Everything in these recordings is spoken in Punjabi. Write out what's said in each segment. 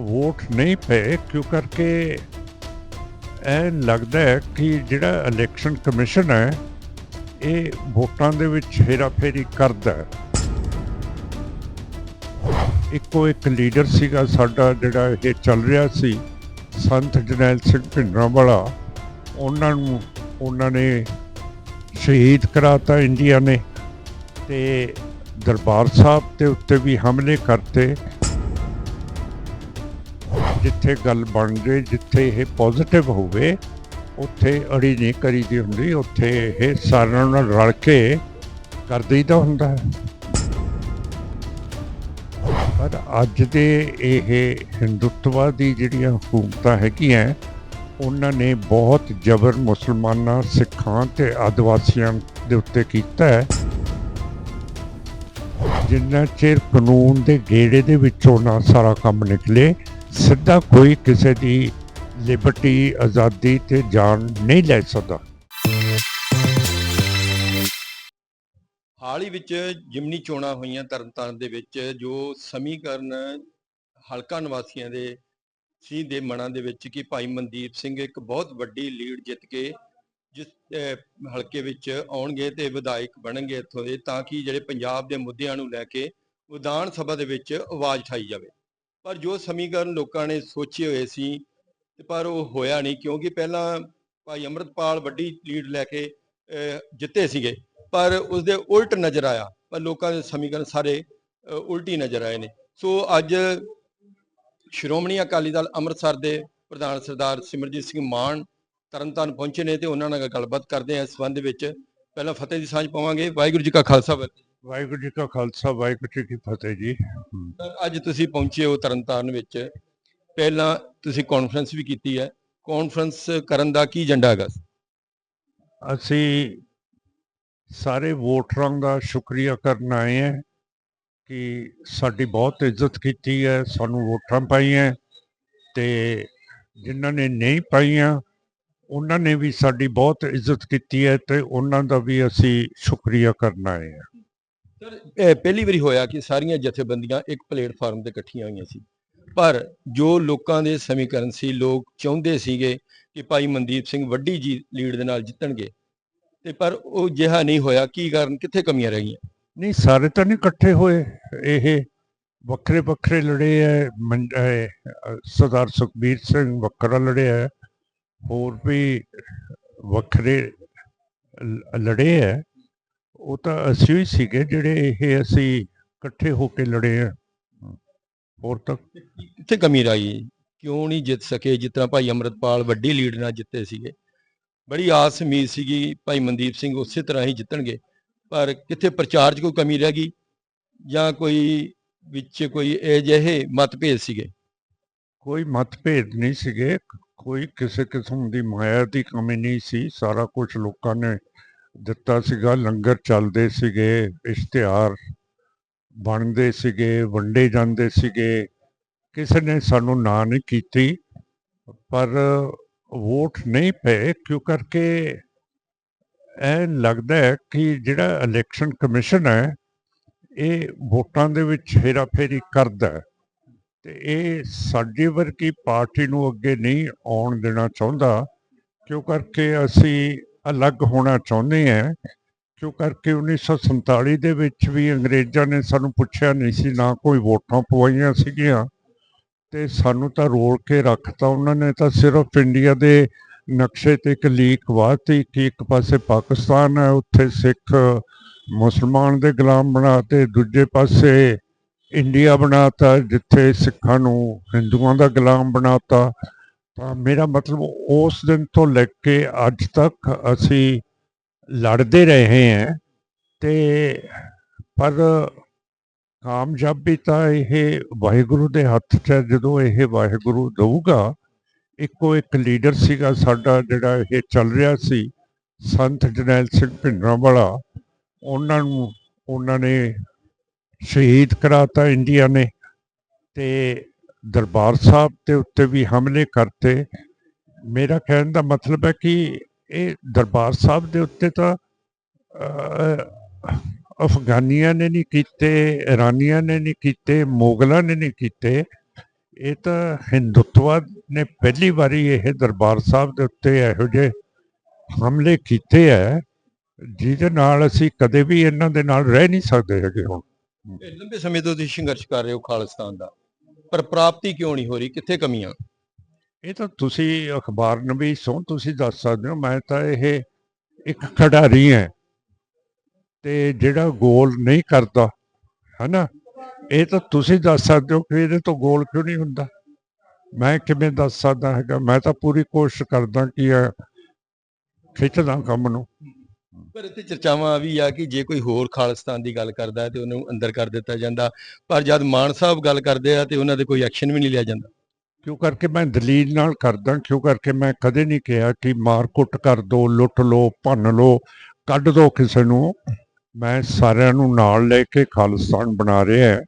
ਵੋਟ ਨਹੀਂ ਪਏ, ਕਿਉਂ ਕਰਕੇ? ਐ ਲੱਗਦਾ ਹੈ ਕਿ ਜਿਹੜਾ ਇਲੈਕਸ਼ਨ ਕਮਿਸ਼ਨ ਹੈ, ਇਹ ਵੋਟਾਂ ਦੇ ਵਿੱਚ ਹੇਰਾਫੇਰੀ ਕਰਦਾ ਹੈ। ਇੱਕੋ ਇੱਕ ਲੀਡਰ ਸੀਗਾ ਸਾਡਾ ਜਿਹੜਾ ਇਹ ਚੱਲ ਰਿਹਾ ਸੀ, ਸੰਤ ਜਨੈਲ ਸਿੰਘ ਭਿੰਡਰਾਂ ਵਾਲਾ। ਉਹਨਾਂ ਨੂੰ, ਉਹਨਾਂ ਨੇ ਸ਼ਹੀਦ ਕਰਾਤਾ ਇੰਡੀਆ ਨੇ ਤੇ ਦਰਬਾਰ ਸਾਹਿਬ ਦੇ ਉੱਤੇ ਵੀ ਹਮਲੇ ਕਰਤੇ। ਜਿੱਥੇ ਗੱਲ ਬਣ ਜੇ, ਜਿੱਥੇ ਇਹ ਪੋਜ਼ਿਟਿਵ ਹੋਵੇ, ਉੱਥੇ ਅੜੀ ਨਹੀਂ ਕਰੀਦੀ ਹੁੰਦੀ, ਉੱਥੇ ਇਹ ਸਾਰਿਆਂ ਨਾਲ ਰਲ ਕੇ ਕਰ ਦਈਦਾ ਹੁੰਦਾ ਹੈ। ਪਰ ਅੱਜ ਦੇ ਇਹ ਹਿੰਦੁੱਤਵਾਦੀ ਜਿਹੜੀਆਂ ਹਕੂਮਤਾਂ ਹੈਗੀਆਂ, ਉਹਨਾਂ ਨੇ ਬਹੁਤ ਜ਼ਬਰ ਮੁਸਲਮਾਨਾਂ, ਸਿੱਖਾਂ ਤੇ ਆਦਿਵਾਸੀਆਂ ਦੇ ਉੱਤੇ ਕੀਤਾ ਹੈ। ਜਿੰਨਾ ਚਿਰ ਕਾਨੂੰਨ ਦੇ ਗੇੜੇ ਦੇ ਵਿੱਚੋਂ ਨਾ ਸਾਰਾ ਕੰਮ ਨਿਕਲੇ ਸਿੱਧਾ ਕੋਈ ਕਿਸੇ ਦੀ ਲਿਬਰਟੀ, ਆਜ਼ਾਦੀ ਤੇ ਜਾਨ ਨਹੀਂ ਲੈ ਸਕਦਾ। ਹਾਲ ਹੀ ਵਿੱਚ ਜਿਮਨੀ ਚੋਣਾਂ ਹੋਈਆਂ ਤਰਨਤਾਰਨ ਦੇ ਵਿੱਚ, ਜੋ ਸਮੀਕਰਨ ਹਲਕਾ ਨਿਵਾਸੀਆਂ ਦੇ ਸੀ ਦੇ ਮਨਾਂ ਦੇ ਵਿੱਚ ਕਿ ਭਾਈ ਮਨਦੀਪ ਸਿੰਘ ਇੱਕ ਬਹੁਤ ਵੱਡੀ ਲੀਡ ਜਿੱਤ ਕੇ ਜਿਸ ਹਲਕੇ ਵਿੱਚ ਆਉਣਗੇ ਤੇ ਵਿਧਾਇਕ ਬਣਨਗੇ ਇੱਥੋਂ ਦੇ, ਤਾਂ ਕਿ ਜਿਹੜੇ ਪੰਜਾਬ ਦੇ ਮੁੱਦਿਆਂ ਨੂੰ ਲੈ ਕੇ ਵਿਧਾਨ ਸਭਾ ਦੇ ਵਿੱਚ ਆਵਾਜ਼ ਉਠਾਈ ਜਾਵੇ। ਪਰ ਜੋ ਸਮੀਕਰਨ ਲੋਕਾਂ ਨੇ ਸੋਚੇ ਹੋਏ ਸੀ ਤੇ ਪਰ ਉਹ ਹੋਇਆ ਨਹੀਂ ਕਿਉਂਕਿ ਪਹਿਲਾਂ ਭਾਈ ਅੰਮ੍ਰਿਤਪਾਲ ਵੱਡੀ ਲੀਡ ਲੈ ਕੇ ਜਿੱਤੇ ਸੀਗੇ ਪਰ ਉਸ ਦੇ ਉਲਟ ਨਜ਼ਰ ਆਇਆ ਪਰ ਲੋਕਾਂ ਦੇ ਸਮੀਕਰਨ ਸਾਰੇ ਅ, ਉਲਟੀ ਨਜ਼ਰ ਆਏ ਨੇ। ਸੋ ਅੱਜ ਸ਼੍ਰੋਮਣੀ ਅਕਾਲੀ ਦਲ ਅੰਮ੍ਰਿਤਸਰ ਦੇ ਪ੍ਰਧਾਨ ਸਰਦਾਰ ਸਿਮਰਜੀਤ ਸਿੰਘ ਮਾਨ ਤਰਨਤਾਰਨ ਪਹੁੰਚੇ ਨੇ ਤੇ ਉਹਨਾਂ ਨਾਲ ਗੱਲਬਾਤ ਕਰਦੇ ਆ ਇਸ ਸੰਬੰਧ ਵਿੱਚ ਪਹਿਲਾਂ ਫਤਿਹ ਦੀ ਸਾਂਝ ਪਾਵਾਂਗੇ। ਵਾਹਿਗੁਰੂ ਜੀ ਕਾ ਖਾਲਸਾ ਵਾਹਿਗੁਰੂ ਜੀ ਕਾ ਖਾਲਸਾ ਵਾਹਿਗੁਰੂ ਜੀ ਕੀ ਫਤਿਹ ਜੀ। ਅੱਜ ਤੁਸੀਂ ਪਹੁੰਚੇ ਹੋ ਤਰਨਤਾਰਨ ਵਿੱਚ। ਪਹਿਲਾਂ ਤੁਸੀਂ ਕਾਨਫਰੰਸ ਵੀ ਕੀਤੀ ਹੈ। ਕਾਨਫਰੰਸ ਕਰਨ ਦਾ ਕੀ ਏਜੰਡਾ ਹੈਗਾ? ਅਸੀਂ ਸਾਰੇ ਵੋਟਰਾਂ ਦਾ ਸ਼ੁਕਰੀਆ ਕਰਨ ਆਏ ਹਾਂ ਕਿ ਸਾਡੀ ਬਹੁਤ ਇੱਜ਼ਤ ਕੀਤੀ ਹੈ ਸਾਨੂੰ ਵੋਟਾਂ ਪਾਈਆਂ ਤੇ ਜਿਨ੍ਹਾਂ ਨੇ ਨਹੀਂ ਪਾਈਆਂ ਉਹਨਾਂ ਨੇ ਵੀ ਸਾਡੀ ਬਹੁਤ ਇੱਜ਼ਤ ਕੀਤੀ ਹੈ ਤੇ ਉਹਨਾਂ ਦਾ ਵੀ ਅਸੀਂ ਸ਼ੁਕਰੀਆ ਕਰਨ ਆਏ ਹਾਂ। ਸਰ ਪਹਿਲੀ ਵਾਰੀ ਹੋਇਆ ਕਿ ਸਾਰੀਆਂ ਜਥੇਬੰਦੀਆਂ ਇੱਕ ਪਲੇਟਫਾਰਮ ਤੇ ਇਕੱਠੀਆਂ ਹੋਈਆਂ ਸੀ। ਪਰ ਜੋ ਲੋਕਾਂ ਦੇ ਸਮੀਕਰਨ ਸੀ, ਲੋਕ ਚਾਹੁੰਦੇ ਸੀਗੇ ਕਿ ਭਾਈ ਮਨਦੀਪ ਸਿੰਘ ਵੱਡੀ ਜੀ ਲੀਡ ਦੇ ਨਾਲ ਜਿੱਤਣਗੇ। ਤੇ ਪਰ ਉਹ ਜਿਹਾ ਨਹੀਂ ਹੋਇਆ। ਕੀ ਕਾਰਨ, ਕਿੱਥੇ ਕਮੀਆਂ ਰਹਿ ਗਈਆਂ? ਨਹੀਂ, ਸਾਰੇ ਤਾਂ ਨਹੀਂ ਇਕੱਠੇ ਹੋਏ। ਇਹ ਵੱਖਰੇ ਵੱਖਰੇ ਲੜੇ ਹੈ ਸਰਦਾਰ ਸੁਖਬੀਰ ਸਿੰਘ ਵੱਖਰਾ ਲੜਿਆ ਹੈ ਹੋਰ ਵੀ ਵੱਖਰੇ ਲੜੇ ਹੈ ਉਹ ਤਾਂ ਅਸੀਂ ਹੀ ਸੀਗੇ ਜਿਹੜੇ ਇਹ ਅਸੀਂ ਇਕੱਠੇ ਹੋ ਕੇ ਲੜੇ ਹੈ ਹੋਰ ਤਾਂ ਕਿੱਥੇ ਕਮੀ ਰਹਿ? ਕਿਉਂ ਨਹੀਂ ਜਿੱਤ ਸਕੇ? ਜਿਸ ਤਰ੍ਹਾਂ ਭਾਈ ਅੰਮ੍ਰਿਤਪਾਲ ਵੱਡੀ ਲੀਡ ਨਾਲ ਜਿੱਤੇ ਸੀਗੇ। ਬੜੀ ਆਸ ਉਮੀਦ ਸੀਗੀ ਭਾਈ ਮਨਦੀਪ ਸਿੰਘ ਉਸੇ ਤਰ੍ਹਾਂ ਹੀ ਜਿੱਤਣਗੇ। ਪਰ ਕਿੱਥੇ ਪ੍ਰਚਾਰ 'ਚ ਕੋਈ ਕਮੀ ਰਹਿ ਗਈ? ਜਾਂ ਕੋਈ ਵਿੱਚ ਕੋਈ ਅਜਿਹੇ ਮਤਭੇਦ ਸੀਗੇ? ਕੋਈ ਮਤਭੇਦ ਨਹੀਂ ਸੀਗੇ। ਕੋਈ ਕਿਸੇ ਕਿਸਮ ਦੀ ਮਾਇਆ ਦੀ ਕਮੀ ਨਹੀਂ ਸੀ। ਸਾਰਾ ਕੁਝ ਲੋਕਾਂ ਨੇ ਦਿੱਤਾ ਸੀਗਾ, ਲੰਗਰ ਚੱਲਦੇ ਸੀਗੇ, ਇਸ਼ਤਿਹਾਰ ਬਣਦੇ ਸੀਗੇ, ਵੰਡੇ ਜਾਂਦੇ ਸੀਗੇ। ਕਿਸੇ ਨੇ ਸਾਨੂੰ ਨਾ ਨਹੀਂ ਕੀਤੀ, ਪਰ ਵੋਟ ਨਹੀਂ ਪਏ, ਕਿਉਂ ਕਰਕੇ? ਇਹ ਲੱਗਦਾ ਹੈ ਕਿ ਜਿਹੜਾ ਇਲੈਕਸ਼ਨ ਕਮਿਸ਼ਨ ਹੈ, ਇਹ ਵੋਟਾਂ ਦੇ ਵਿੱਚ ਹੇਰਾਫੇਰੀ ਕਰਦਾ ਤੇ ਇਹ ਸਾਡੀ ਵਰਗੀ ਪਾਰਟੀ ਨੂੰ ਅੱਗੇ ਨਹੀਂ ਆਉਣ ਦੇਣਾ ਚਾਹੁੰਦਾ, ਕਿਉਂ ਕਰਕੇ ਅਸੀਂ ਅਲੱਗ ਹੋਣਾ ਚਾਹੁੰਦੇ ਹਾਂ ਕਿਉਂ ਕਰਕੇ 1947 ਦੇ ਵਿੱਚ ਵੀ ਅੰਗਰੇਜ਼ਾਂ ਨੇ ਸਾਨੂੰ ਪੁੱਛਿਆ ਨਹੀਂ ਸੀ, ਨਾ ਕੋਈ ਵੋਟਾਂ ਪਵਾਈਆਂ ਸੀਗੀਆਂ। ਤੇ ਸਾਨੂੰ ਤਾਂ ਰੋਲ ਕੇ ਰੱਖਤਾ ਉਹਨਾਂ ਨੇ, ਤਾਂ ਸਿਰਫ ਇੰਡੀਆ ਦੇ ਨਕਸ਼ੇ ਤੇ ਇੱਕ ਲੀਕ ਵਾਤੀ ਕਿ ਇੱਕ ਪਾਸੇ ਪਾਕਿਸਤਾਨ ਹੈ, ਉੱਥੇ ਸਿੱਖ ਮੁਸਲਮਾਨ ਦੇ ਗੁਲਾਮ ਬਣਾਤੇ ਦੂਜੇ ਪਾਸੇ ਇੰਡੀਆ ਬਣਾਤਾ ਜਿੱਥੇ ਸਿੱਖਾਂ ਨੂੰ ਹਿੰਦੂਆਂ ਦਾ ਗੁਲਾਮ ਬਣਾਤਾ ਤਾਂ। ਮੇਰਾ ਮਤਲਬ ਉਸ ਦਿਨ ਤੋਂ ਲੈ ਕੇ ਅੱਜ ਤੱਕ ਅਸੀਂ ਲੜਦੇ ਰਹੇ ਹਾਂ ਤੇ ਪਰ ਕਾਮਯਾਬੀ ਤਾਂ ਇਹ ਵਾਹਿਗੁਰੂ ਦੇ ਹੱਥ 'ਚ ਜਦੋਂ ਇਹ ਵਾਹਿਗੁਰੂ ਦਊਗਾ, ਇੱਕੋ ਇੱਕ ਲੀਡਰ ਸੀਗਾ ਸਾਡਾ ਜਿਹੜਾ ਇਹ ਚੱਲ ਰਿਹਾ ਸੀ, ਸੰਤ ਜਰਨੈਲ ਸਿੰਘ ਭਿੰਡਰਾਂ ਵਾਲਾ ਉਹਨਾਂ ਨੂੰ, ਉਹਨਾਂ ਨੇ ਸ਼ਹੀਦ ਕਰਾਤਾ ਇੰਡੀਆ ਨੇ ਤੇ ਦਰਬਾਰ ਸਾਹਿਬ ਦੇ ਉੱਤੇ ਵੀ ਹਮਲੇ ਕਰਤੇ। ਮੇਰਾ ਕਹਿਣ ਦਾ ਮਤਲਬ ਹੈ ਕਿ ਇਹ ਦਰਬਾਰ ਸਾਹਿਬ ਦੇ ਉੱਤੇ ਤਾਂ ਅਫਗਾਨੀਆਂ ਨੇ ਨਹੀਂ ਕੀਤੇ, ਇਰਾਨੀਆਂ ਨੇ ਨਹੀਂ ਕੀਤੇ, ਮੁਗਲਾਂ ਨੇ ਨਹੀਂ ਕੀਤੇ। ਇਹ ਤਾਂ ਹਿੰਦੁੱਤਵਾ ਨੇ ਪਹਿਲੀ ਵਾਰੀ ਇਹ ਦਰਬਾਰ ਸਾਹਿਬ ਦੇ ਉੱਤੇ ਇਹੋ ਜਿਹੇ ਹਮਲੇ ਕੀਤੇ ਹੈ, ਜਿਹਦੇ ਨਾਲ ਅਸੀਂ ਕਦੇ ਵੀ ਇਹਨਾਂ ਦੇ ਨਾਲ ਰਹਿ ਨਹੀਂ ਸਕਦੇ ਹੈਗੇ ਹੁਣ। ਲੰਬੇ ਸਮੇਂ ਤੋਂ ਤੁਸੀਂ ਸੰਘਰਸ਼ ਕਰ ਰਹੇ ਹੋ ਖਾਲਿਸਤਾਨ ਦਾ। ਪਰ ਪ੍ਰਾਪਤੀ ਕਿਉਂ ਨਹੀਂ ਹੋ ਰਹੀ? ਕਿੱਥੇ ਕਮੀਆਂ? ਇਹ ਤਾਂ ਤੁਸੀਂ ਅਖਬਾਰ ਨਵੀਸ ਹੋ ਤੁਸੀਂ ਦੱਸ ਸਕਦੇ ਹੋ, ਮੈਂ ਤਾਂ ਇਹ ਇੱਕ ਖਿਡਾਰੀ ਹਾਂ ਤੇ ਜਿਹੜਾ ਗੋਲ ਨਹੀਂ ਕਰਦਾ, ਹਨਾ? ਇਹ ਤਾਂ ਤੁਸੀਂ ਦੱਸ ਸਕਦੇ ਹੋ ਕਿ ਇਹਦੇ ਤੋਂ ਗੋਲ ਕਿਉਂ ਨਹੀਂ ਹੁੰਦਾ? ਮੈਂ ਕਿਵੇਂ ਦੱਸ ਸਕਦਾ ਹੈਗਾ? ਮੈਂ ਤਾਂ ਪੂਰੀ ਕੋਸ਼ਿਸ਼ ਕਰਦਾ ਕਿ ਖਿੱਚਦਾ ਕੰਮ ਨੂੰ। ਪਰ ਇੱਥੇ ਚਰਚਾਵਾਂ ਵੀ ਆ ਕਿ ਜੇ ਕੋਈ ਹੋਰ ਖਾਲਿਸਤਾਨ ਦੀ ਗੱਲ ਕਰਦਾ ਹੈ ਤੇ ਉਹਨੂੰ ਅੰਦਰ ਕਰ ਦਿੱਤਾ ਜਾਂਦਾ, ਪਰ ਜਦ ਮਾਨ ਸਾਹਿਬ ਗੱਲ ਕਰਦੇ ਆ ਤੇ ਉਹਨਾਂ ਦੇ ਕੋਈ ਐਕਸ਼ਨ ਵੀ ਨਹੀਂ ਲਿਆ ਜਾਂਦਾ। ਕਿਉਂ ਕਰਕੇ ਮੈਂ ਦਲੀਲ ਨਾਲ ਕਰਦਾ, ਕਿਉਂ ਕਰਕੇ ਮੈਂ ਕਦੇ ਨਹੀਂ ਕਿਹਾ ਕਿ ਮਾਰ ਕੁੱਟ ਕਰ ਦੋ, ਲੁੱਟ ਲੋ, ਭੰਨ ਲੋ, ਕੱਢ ਦੋ ਕਿਸੇ ਨੂੰ। ਮੈਂ ਸਾਰਿਆਂ ਨੂੰ ਨਾਲ ਲੈ ਕੇ ਖਾਲਿਸਤਾਨ ਬਣਾ ਰਿਹਾ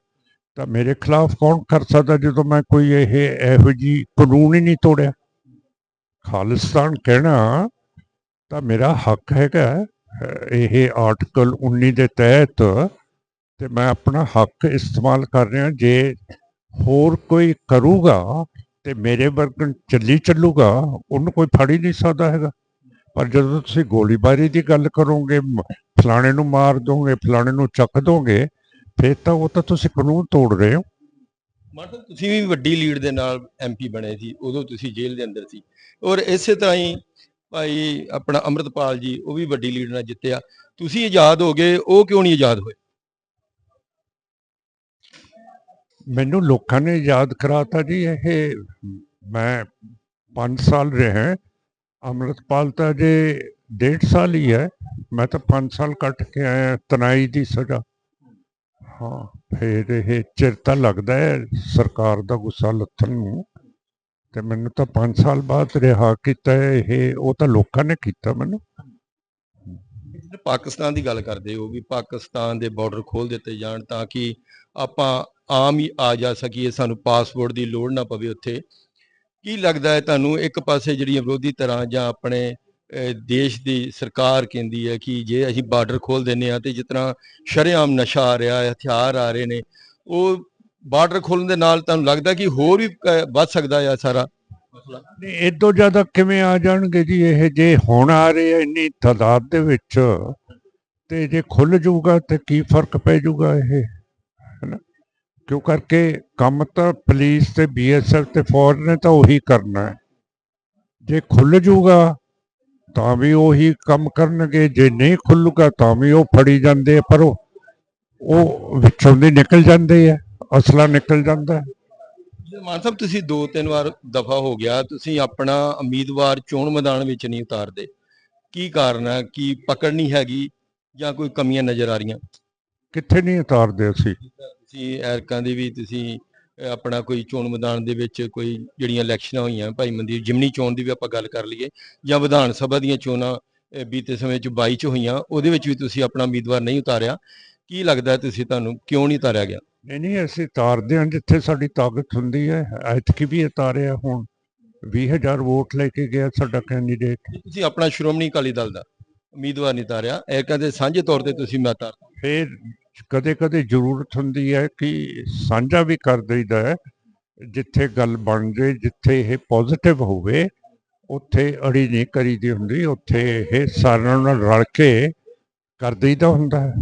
ਤਾਂ ਮੇਰੇ ਖਿਲਾਫ ਕੌਣ ਕਰ ਸਕਦਾ ਜਦੋਂ ਮੈਂ ਕੋਈ ਇਹ, ਇਹੋ ਜੀ ਕਾਨੂੰਨ ਹੀ ਨਹੀਂ ਤੋੜਿਆ? ਖਾਲਿਸਤਾਨ ਕਹਿਣਾ ਤਾਂ ਮੇਰਾ ਹੱਕ ਹੈਗਾ ਇਹ ਆਰਟੀਕਲ 19 ਦੇ ਤਹਿਤ ਤੇ ਮੈਂ ਆਪਣਾ ਹੱਕ ਇਸਤੇਮਾਲ ਕਰ ਰਿਹਾ, ਜੇ ਹੋਰ ਕੋਈ ਕਰੂਗਾ ਤੇ ਮੇਰੇ ਵਰਗਨ ਚੱਲੀ ਚੱਲੂਗਾ, ਉਹਨੂੰ ਕੋਈ ਫੜ ਹੀ ਨਹੀਂ ਸਕਦਾ ਹੈਗਾ। ਪਰ ਜਦੋਂ ਤੁਸੀਂ ਗੋਲੀਬਾਰੀ ਦੀ ਗੱਲ ਕਰੋਗੇ ਫਲਾਣੇ ਨੂੰ ਮਾਰ ਦੋਗੇ, ਫਲਾਣੇ ਨੂੰ ਚੱਕ ਦੋਗੇ, ਫਿਰ ਤਾਂ ਉਹ ਤਾਂ ਤੁਸੀਂ ਕਾਨੂੰਨ ਤੋੜ ਰਹੇ ਹੋ। ਮਾਨ ਤੁਸੀਂ ਵੀ ਵੱਡੀ ਲੀਡ ਦੇ ਨਾਲ ਐਮਪੀ ਬਣੇ ਸੀ, ਉਦੋਂ ਤੁਸੀਂ ਜੇਲ੍ਹ ਦੇ ਅੰਦਰ ਸੀ। ਔਰ ਇਸੇ ਤਰ੍ਹਾਂ ਹੀ ਭਾਈ ਆਪਣਾ ਅੰਮ੍ਰਿਤਪਾਲ ਜੀ, ਉਹ ਵੀ ਵੱਡੀ ਲੀਡ ਨਾਲ ਜਿੱਤਿਆ। ਤੁਸੀਂ ਆਜ਼ਾਦ ਹੋ ਗਏ, ਉਹ ਕਿਉਂ ਨਹੀਂ ਆਜ਼ਾਦ ਹੋਏ? ਮੈਨੂੰ ਲੋਕਾਂ ਨੇ ਯਾਦ ਕਰਾਤਾ ਜੀ, ਇਹ ਮੈਂ 5 ਸਾਲ ਰਿਹਾ ਅੰਮ੍ਰਿਤਪਾਲ ਤਾਂ ਜੇ ਡੇਢ ਸਾਲ ਹੀ ਹੈ। ਮੈਂ ਤਾਂ 5 ਸਾਲ ਕੱਟ ਕੇ ਆਇਆ, ਤਨਾਈ ਦੀ ਸਜ਼ਾ। ਹਾਂ, ਫੇਰ ਇਹ ਚਿਰ ਤਾਂ ਲੱਗਦਾ ਹੈ, ਸਰਕਾਰ ਦਾ ਗੁੱਸਾ ਲੱਥਣ ਨੂੰ। ਤੇ ਮੈਨੂੰ ਤਾਂ 5 ਸਾਲ ਬਾਅਦ ਰਿਹਾ ਕੀਤਾ ਇਹ, ਉਹ ਤਾਂ ਲੋਕਾਂ ਨੇ ਕੀਤਾ ਮੈਨੂੰ। ਪਾਕਿਸਤਾਨ ਦੀ ਗੱਲ ਕਰਦੇ ਹੋ ਵੀ ਪਾਕਿਸਤਾਨ ਦੇ ਬਾਰਡਰ ਖੋਲ ਦਿੱਤੇ ਜਾਣ ਤਾਂ ਕਿ ਆਪਾਂ ਆਮ ਹੀ ਆ ਜਾ ਸਕੀਏ, ਸਾਨੂੰ ਪਾਸਪੋਰਟ ਦੀ ਲੋੜ ਨਾ ਪਵੇ ਉੱਥੇ। ਕੀ ਲੱਗਦਾ ਹੈ ਤੁਹਾਨੂੰ ਇੱਕ ਪਾਸੇ ਜਿਹੜੀਆਂ ਵਿਰੋਧੀ ਤਰ੍ਹਾਂ ਜਾਂ ਆਪਣੇ ਦੇਸ਼ ਦੀ ਸਰਕਾਰ ਕਹਿੰਦੀ ਹੈ ਕਿ ਜੇ ਅਸੀਂ ਬਾਰਡਰ ਖੋਲ ਦਿੰਨੇ ਆ ਤੇ ਜਿਸ ਤਰ੍ਹਾਂ ਸ਼ਰੇਆਮ ਨਸ਼ਾ ਆ ਰਿਹਾ ਹੈ ਹਥਿਆਰ ਆ ਰਹੇ ਨੇ, ਉਹ ਬਾਰਡਰ ਖੋਲਣ ਦੇ ਨਾਲ ਤੁਹਾਨੂੰ ਲੱਗਦਾ ਕਿ ਹੋਰ ਵੀ ਵੱਧ ਸਕਦਾ ਹੈ ਸਾਰਾ? ਮਸਲਾ ਨਹੀਂ ਇਦੋਂ ਜ਼ਿਆਦਾ ਕਿਵੇਂ ਆ ਜਾਣਗੇ ਜੀ? ਇਹ ਜੇ ਹੁਣ ਆ ਰਹੇ ਆ ਇੰਨੀ ਤਾਦਾਦ ਦੇ ਵਿੱਚ, ਤੇ ਜੇ ਖੁੱਲ ਜਾਊਗਾ ਤੇ ਕੀ ਫ਼ਰਕ ਪੈ ਜਾਊਗਾ ਇਹ? ਕਿਉਂ ਕਰਕੇ ਕੰਮ ਤਾਂ ਪੁਲਿਸ ਤੇ ਬੀਐਸਐਫ ਤੇ ਫੌਜ ਨੇ ਤਾਂ ਉਹੀ ਕਰਨਾ ਹੈ। ਜੇ ਖੁੱਲ ਜਾਊਗਾ, ਤਾਂ ਵੀ ਉਹੀ ਕੰਮ ਕਰਨਗੇ। ਜੇ ਨਹੀਂ ਖੁੱਲੂਗਾ ਤਾਂ ਵੀ ਉਹ ਫੜੀ ਜਾਂਦੇ ਆ, ਪਰ ਉਹ ਉਹ ਵਿੱਚੋਂ ਦੀ ਨਿਕਲ ਜਾਂਦੇ ਆ। ਅਸਲਾ ਨਿਕਲ ਜਾਂਦਾ ਹੈ। ਮਾਨ ਸਾਹਿਬ ਤੁਸੀਂ ਦੋ ਤਿੰਨ ਵਾਰ ਦਫਾ ਹੋ ਗਿਆ ਤੁਸੀਂ ਆਪਣਾ ਉਮੀਦਵਾਰ ਚੋਣ ਮੈਦਾਨ ਵਿੱਚ ਨਹੀਂ ਉਤਾਰਦੇ। ਕੀ ਕਾਰਨ ਹੈ? ਕੀ ਪਕੜ ਨਹੀਂ ਹੈਗੀ ਜਾਂ ਕੋਈ ਕਮੀਆਂ ਨਜ਼ਰ ਆ ਰਹੀਆਂ? ਕਿੱਥੇ ਨਹੀਂ ਉਤਾਰਦੇ ਅਸੀਂ। ਤੁਸੀਂ ਐਰਕਾਂ ਦੀ ਵੀ ਤੁਸੀਂ ਆਪਣਾ ਕੋਈ ਚੋਣ ਮੈਦਾਨ ਦੇ ਵਿੱਚ ਕੋਈ ਜਿਹੜੀਆਂ ਇਲੈਕਸ਼ਨਾਂ ਹੋਈਆਂ ਭਾਈ ਮੰਦੀਰ ਜਿਮਨੀ ਚੋਣ ਦੀ ਵੀ ਆਪਾਂ ਗੱਲ ਕਰ ਲਈਏ ਜਾਂ ਵਿਧਾਨ ਸਭਾ ਦੀਆਂ ਚੋਣਾਂ ਬੀਤੇ ਸਮੇਂ 'ਚ 22 'ਚ ਹੋਈਆਂ ਉਹਦੇ ਵਿੱਚ ਵੀ ਤੁਸੀਂ ਆਪਣਾ ਉਮੀਦਵਾਰ ਨਹੀਂ ਉਤਾਰਿਆ। ਕੀ ਲੱਗਦਾ ਤੁਸੀਂ ਤੁਹਾਨੂੰ ਕਿਉਂ ਨਹੀਂ ਉਤਾਰਿਆ ਗਿਆ? ਨਹੀਂ ਨਹੀਂ ਅਸੀਂ ਤਾਰਦੇ ਹਾਂ ਜਿੱਥੇ ਸਾਡੀ ਤਾਕਤ ਹੁੰਦੀ ਹੈ। ਐਤਕੀ ਵੀ ਉਤਾਰਿਆ ਹੁਣ 20000 ਵੋਟ ਲੈ ਕੇ ਗਿਆ ਸਾਡਾ ਕੈਂਡੀਡੇਟ ਤੁਸੀਂ ਆਪਣਾ ਸ਼੍ਰੋਮਣੀ ਅਕਾਲੀ ਦਲ ਦਾ ਉਮੀਦਵਾਰ ਨਹੀਂ ਉਤਾਰਿਆ ਐਰਕਾਂ ਦੇ ਸਾਂਝੇ ਤੌਰ ਤੇ ਤੁਸੀਂ ਮੈਂ ਉਤਾਰ ਫਿਰ ਕਦੇ ਕਦੇ ਜ਼ਰੂਰਤ ਹੁੰਦੀ ਹੈ ਕਿ ਸਾਂਝਾ ਵੀ ਕਰ ਦਈਦਾ ਹੈ। ਜਿੱਥੇ ਗੱਲ ਬਣ ਜੇ ਜਿੱਥੇ ਇਹ ਪੋਜ਼ਿਟਿਵ ਹੋਵੇ ਉੱਥੇ ਅੜੀ ਨਹੀਂ ਕਰੀਦੀ ਹੁੰਦੀ ਉੱਥੇ ਇਹ ਸਾਰਿਆਂ ਨਾਲ ਰਲ ਕੇ ਕਰ ਦਈਦਾ ਹੁੰਦਾ ਹੈ।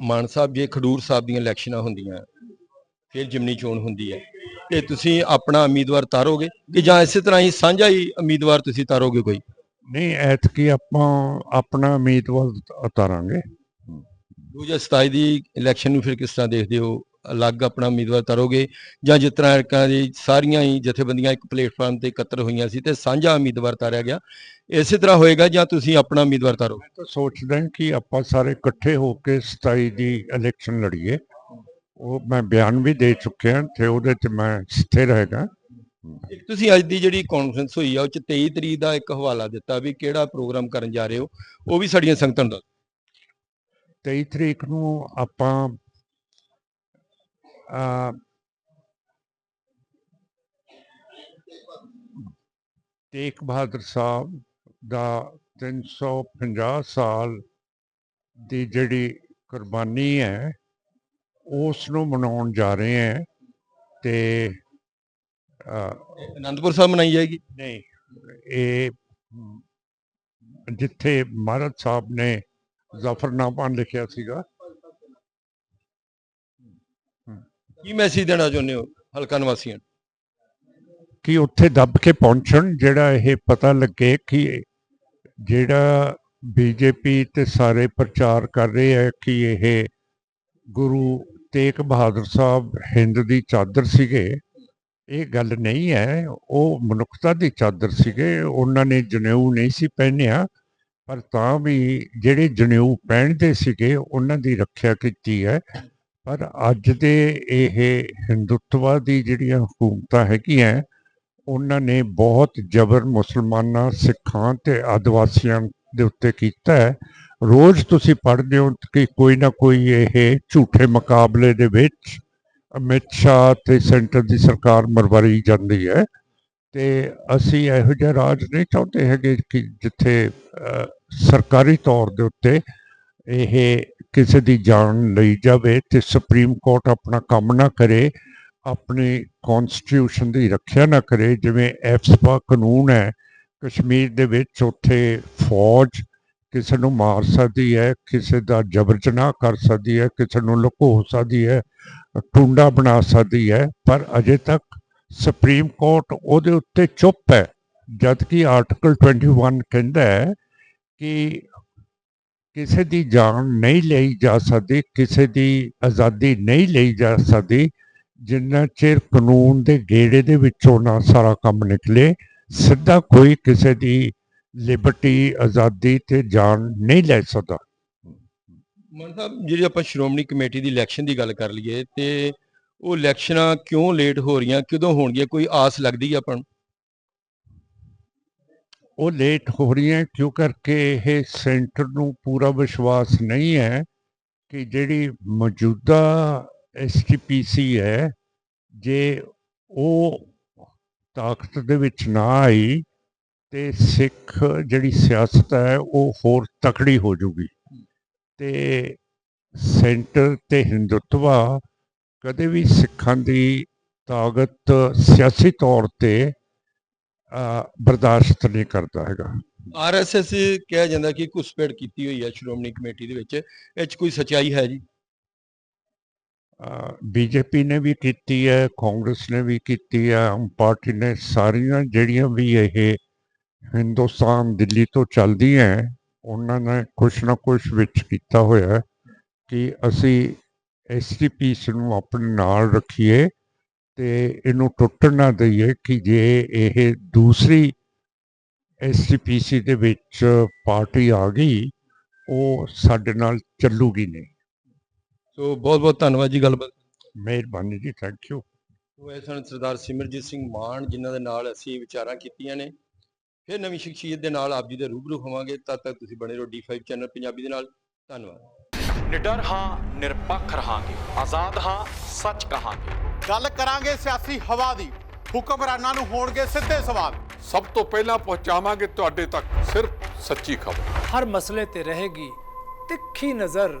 ਮਾਨ ਸਾਹਿਬ ਜੇ ਖਡੂਰ ਸਾਹਿਬ ਦੀਆਂ ਇਲੈਕਸ਼ਨਾਂ ਹੁੰਦੀਆਂ ਫਿਰ ਜਿਮਨੀ ਚੋਣ ਹੁੰਦੀ ਹੈ। ਤੇ ਤੁਸੀਂ ਆਪਣਾ ਉਮੀਦਵਾਰ ਤਾਰੋਗੇ ਕਿ ਜਾਂ ਇਸੇ ਤਰ੍ਹਾਂ ਹੀ ਸਾਂਝਾ ਹੀ ਉਮੀਦਵਾਰ ਤੁਸੀਂ ਤਾਰੋਗੇ ਕੋਈ? ਨਹੀਂ ਐਤਕੀ ਆਪਾਂ ਆਪਣਾ ਉਮੀਦਵਾਰ ਉਤਾਰਾਂਗੇ 2027 ਦੀ ਇਲੈਕਸ਼ਨ ਨੂੰ ਫਿਰ ਕਿਸ ਤਰ੍ਹਾਂ ਦੇਖਦੇ ਹੋ? ਅਲੱਗ ਆਪਣਾ ਉਮੀਦਵਾਰ ਤਾਰੋਗੇ ਜਾਂ ਜਿਸ ਤਰ੍ਹਾਂ ਦੀ ਸਾਰੀਆਂ ਹੀ ਜਥੇਬੰਦੀਆਂ ਇੱਕ ਪਲੇਟਫਾਰਮ ਤੇ ਇਕੱਤਰ ਹੋਈਆਂ ਸੀ ਤੇ ਸਾਂਝਾ ਉਮੀਦਵਾਰ ਤਾਰਿਆ ਗਿਆ? ਇਸੇ ਤਰ੍ਹਾਂ ਹੋਏਗਾ ਜਾਂ ਤੁਸੀਂ ਆਪਣਾ ਉਮੀਦਵਾਰ ਤਾਰੋਗੇ ਮੈਂ ਤਾਂ ਸੋਚਦਾ ਕਿ ਆਪਾਂ ਸਾਰੇ ਇਕੱਠੇ ਹੋ ਕੇ 27 ਦੀ ਇਲੈਕਸ਼ਨ ਲੜੀਏ। ਉਹ ਮੈਂ ਬਿਆਨ ਵੀ ਦੇ ਚੁੱਕਿਆ ਤੇ ਉਹਦੇ 'ਚ ਮੈਂ ਸਥਿਰ ਹੈਗਾ। ਤੁਸੀਂ ਅੱਜ ਦੀ ਜਿਹੜੀ ਕਾਨਫਰੰਸ ਹੋਈ ਆ ਉਹ ਚ 23 ਤਰੀਕ ਦਾ ਇੱਕ ਹਵਾਲਾ ਦਿੱਤਾ ਵੀ ਕਿਹੜਾ ਪ੍ਰੋਗਰਾਮ ਕਰਨ ਜਾ ਰਹੇ ਹੋ ਉਹ ਵੀ ਸਾਡੀਆਂ ਸੰਗਤਾਂ ਨੂੰ ਦੱਸੋ 23 ਤਰੀਕ ਨੂੰ ਆਪਾਂ ਆ ਤੇਗ ਬਹਾਦਰ ਸਾਹਿਬ ਦਾ 350 ਸਾਲ ਦੀ ਜਿਹੜੀ ਕੁਰਬਾਨੀ ਹੈ ਉਸ ਨੂੰ ਮਨਾਉਣ ਜਾ ਰਹੇ ਹਾਂ ਤੇ ਅਨੰਦਪੁਰ ਸਾਹਿਬ ਮਨਾਈ ਜਾਏਗੀ ਨਹੀਂ ਇਹ ਜਿੱਥੇ ਮਹਾਰਾਜ ਸਾਹਿਬ ਨੇ ਜ਼ਫਰਨਾਮਾ ਲਿਖਿਆ ਸੀਗਾ ਕੀ ਮੈਸੇਜ ਦੇਣਾ ਚਾਹੁੰਦੇ ਹੋ ਹਲਕਾ ਨਿਵਾਸੀਆਂ? ਕਿ ਉੱਥੇ ਦੱਬ ਕੇ ਪਹੁੰਚਣ, ਜਿਹੜਾ ਇਹ ਪਤਾ ਲੱਗੇ ਕਿ ਜਿਹੜਾ ਬੀਜੇਪੀ ਤੇ ਸਾਰੇ ਪ੍ਰਚਾਰ ਕਰ ਰਹੇ ਹੈ ਕਿ ਇਹ ਗੁਰੂ ਤੇਗ ਬਹਾਦਰ ਸਾਹਿਬ ਹਿੰਦ ਦੀ ਚਾਦਰ ਸੀਗੇ, ਇਹ ਗੱਲ ਨਹੀਂ ਹੈ। ਉਹ ਮਨੁੱਖਤਾ ਦੀ ਚਾਦਰ ਸੀਗੇ, ਉਹਨਾਂ ਨੇ ਜਨੇਊ ਨਹੀਂ ਸੀ ਪਹਿਨਿਆ, ਪਰ ਤਾਂ ਵੀ ਜਿਹੜੇ ਜਨੇਊ ਪਹਿਨਦੇ ਸੀਗੇ, ਉਹਨਾਂ ਦੀ ਰੱਖਿਆ ਕੀਤੀ ਹੈ। ਪਰ ਅੱਜ ਦੇ ਇਹ ਹਿੰਦੁੱਤਵਾ ਦੀ ਜਿਹੜੀਆਂ ਹਕੂਮਤਾਂ ਹੈਗੀਆਂ ਉਹਨਾਂ ਨੇ ਬਹੁਤ ਜ਼ਬਰ ਮੁਸਲਮਾਨਾਂ, ਸਿੱਖਾਂ ਤੇ ਆਦਿਵਾਸੀਆਂ ਦੇ ਉੱਤੇ ਕੀਤਾ ਹੈ। ਰੋਜ਼ ਤੁਸੀਂ ਪੜ੍ਹਦੇ ਹੋ ਕਿ ਕੋਈ ਨਾ ਕੋਈ ਇਹ ਝੂਠੇ ਮੁਕਾਬਲੇ ਦੇ ਵਿੱਚ ਅਮਿਤ ਸ਼ਾਹ ਤੇ ਸੈਂਟਰ ਦੀ ਸਰਕਾਰ ਮਰਵਾਈ ਜਾਂਦੀ ਹੈ। ਤੇ ਅਸੀਂ ਇਹੋ ਜਿਹਾ ਰਾਜ ਨਹੀਂ ਚਾਹੁੰਦੇ ਹੈਗੇ ਕਿ ਜਿੱਥੇ ਸਰਕਾਰੀ ਤੌਰ ਦੇ ਉੱਤੇ ਇਹ ਕਿਸੇ ਦੀ ਜਾਨ ਲਈ ਜਾਵੇ ਤੇ ਸੁਪਰੀਮ ਕੋਰਟ ਆਪਣਾ ਕੰਮ ਨਾ ਕਰੇ। ਆਪਣੀ ਕਨਸਟੀਟਿਊਸ਼ਨ ਦੀ ਰੱਖਿਆ ਨਾ ਕਰੇ, ਜਿਵੇਂ ਐਫਸਪਾ ਕਾਨੂੰਨ ਹੈ, ਕਸ਼ਮੀਰ ਦੇ ਵਿੱਚ ਉੱਥੇ ਫੌਜ ਕਿਸੇ ਨੂੰ ਮਾਰ ਸਕਦੀ ਹੈ, ਕਿਸੇ ਦਾ ਜਬਰ ਜਨਾਹ ਕਰ ਸਕਦੀ ਹੈ, ਕਿਸੇ ਨੂੰ ਲੁਕੋ ਸਕਦੀ ਹੈ, ਟੁੰਡਾ ਬਣਾ ਸਕਦੀ ਹੈ, ਪਰ ਅਜੇ ਤੱਕ ਸੁਪਰੀਮ ਕੋਰਟ ਉਹਦੇ ਉੱਤੇ ਚੁੱਪ ਹੈ, ਜਦ ਕਿ ਆਰਟੀਕਲ 21 ਕਹਿੰਦਾ ਹੈ ਕਿ ਕਿਸੇ ਦੀ ਜਾਨ ਨਹੀਂ ਲਈ ਜਾ ਸਕਦੀ, ਕਿਸੇ ਦੀ ਆਜ਼ਾਦੀ ਨਹੀਂ ਲਈ ਜਾ ਸਕਦੀ ਜਿੰਨਾ ਚਿਰ ਕਾਨੂੰਨ ਦੇ ਗੇੜੇ ਦੇ ਵਿੱਚੋਂ ਨਾ ਸਾਰਾ ਕੰਮ ਨਿਕਲੇ ਸਿੱਧਾ ਕੋਈ ਕਿਸੇ ਦੀ ਲਿਬਰਟੀ ਆਜ਼ਾਦੀ ਤੇ ਜਾਨ ਨਹੀਂ ਲੈ ਸਕਦਾ। ਮਨ ਸਾਹਿਬ ਜਿਹੜੀ ਆਪਾਂ ਸ਼੍ਰੋਮਣੀ ਕਮੇਟੀ ਦੀ ਇਲੈਕਸ਼ਨ ਦੀ ਗੱਲ ਕਰ ਲਈਏ ਤੇ ਉਹ ਇਲੈਕਸ਼ਨਾਂ ਕਿਉਂ ਲੇਟ ਹੋ ਰਹੀਆਂ ਕਦੋਂ ਹੋਣਗੀਆਂ ਕੋਈ ਆਸ ਲੱਗਦੀ ਹੈ ਆਪਾਂ ਨੂੰ? ਉਹ ਲੇਟ ਹੋ ਰਹੀਆਂ ਕਿਉਂ ਕਰਕੇ ਇਹ ਸੈਂਟਰ ਨੂੰ ਪੂਰਾ ਵਿਸ਼ਵਾਸ ਨਹੀਂ ਹੈ ਕਿ ਜਿਹੜੀ ਮੌਜੂਦਾ ਐਸਟੀਪੀਸੀ ਹੈ, ਜੇ ਉਹ ਤਾਕਤ ਦੇ ਵਿੱਚ ਨਾ ਆਈ ਤੇ ਸਿੱਖ ਜਿਹੜੀ ਸਿਆਸਤ ਹੈ ਉਹ ਹੋਰ ਤਕੜੀ ਹੋ ਜੂਗੀ। ਤੇ ਸੈਂਟਰ ਤੇ ਹਿੰਦੁੱਤਵਾ ਕਦੇ ਵੀ ਸਿੱਖਾਂ ਦੀ ਤਾਕਤ ਸਿਆਸੀ ਤੌਰ ਤੇ ਬਰਦਾਸ਼ਤ ਨਹੀਂ ਕਰਦਾ ਹੈਗਾ। ਆਰਐਸਐਸ ਕਿਹਾ ਜਾਂਦਾ ਕਿ ਘੁਸਪੈਠ ਕੀਤੀ ਹੋਈ ਹੈ ਸ਼੍ਰੋਮਣੀ ਕਮੇਟੀ ਦੇ ਵਿੱਚ। ਇਹ 'ਚ ਕੋਈ ਸਚਾਈ ਹੈ ਜੀ? ਬੀਜੇਪੀ ਨੇ ਵੀ ਕੀਤੀ ਹੈ ਕਾਂਗਰਸ ਨੇ ਵੀ ਕੀਤੀ ਹੈ ਆਮ ਪਾਰਟੀ ਨੇ ਸਾਰੀਆਂ ਜਿਹੜੀਆਂ ਵੀ ਇਹ ਹਿੰਦੁਸਤਾਨ ਦਿੱਲੀ ਤੋਂ ਚੱਲਦੀਆਂ ਹੈ, ਉਹਨਾਂ ਨੇ ਕੁਛ ਨਾ ਕੁਛ ਵਿੱਚ ਕੀਤਾ ਹੋਇਆ ਕਿ ਅਸੀਂ ਐਸਟੀਪੀਸ ਨੂੰ ਆਪਣੇ ਨਾਲ ਰੱਖੀਏ ਤੇ ਇਹਨੂੰ ਟੁੱਟਣ ਨਾ ਦਈਏ ਕਿ ਜੇ ਇਹ ਦੂਸਰੀ ਐਸਟੀਪੀਸੀ ਦੇ ਵਿੱਚ ਪਾਰਟੀ ਆ ਗਈ ਉਹ ਸਾਡੇ ਨਾਲ ਚੱਲੂਗੀ ਨਹੀਂ। ਸੋ ਬਹੁਤ ਬਹੁਤ ਧੰਨਵਾਦ ਜੀ ਗੱਲਬਾਤ ਮਿਹਰਬਾਨੀ ਜੀ ਥੈਂਕ ਯੂ ਸੋ ਇਹ ਸਨ ਸਰਦਾਰ ਸਿਮਰਜੀਤ ਸਿੰਘ ਮਾਨ ਜਿਨ੍ਹਾਂ ਦੇ ਨਾਲ ਅਸੀਂ ਵਿਚਾਰਾਂ ਕੀਤੀਆਂ ਨੇ। ਫਿਰ ਨਵੀਂ ਸ਼ਖਸੀਅਤ ਦੇ ਨਾਲ ਆਪ ਜੀ ਦੇ ਰੂਬਰੂ ਹੋਵਾਂਗੇ। ਤਦ ਤੱਕ ਤੁਸੀਂ ਬਣੇ ਰਹੋ D5 ਚੈਨਲ ਪੰਜਾਬੀ ਦੇ ਨਾਲ। ਧੰਨਵਾਦ। ਨਿਡਰ ਹਾਂ ਨਿਰਪੱਖ ਰਹਾਂਗੇ। ਆਜ਼ਾਦ ਹਾਂ ਸੱਚ ਕਹਾਂਗੇ। ਗੱਲ ਕਰਾਂਗੇ ਸਿਆਸੀ ਹਵਾ ਦੀ। ਹੁਕਮਰਾਨਾਂ ਨੂੰ ਹੋਣਗੇ ਸਿੱਧੇ ਸਵਾਲ। ਸਭ ਤੋਂ ਪਹਿਲਾਂ ਪਹੁੰਚਾਵਾਂਗੇ ਤੁਹਾਡੇ ਤੱਕ ਸਿਰਫ ਸੱਚੀ ਖਬਰ। ਹਰ ਮਸਲੇ ਤੇ ਰਹੇਗੀ ਤਿੱਖੀ ਨਜ਼ਰ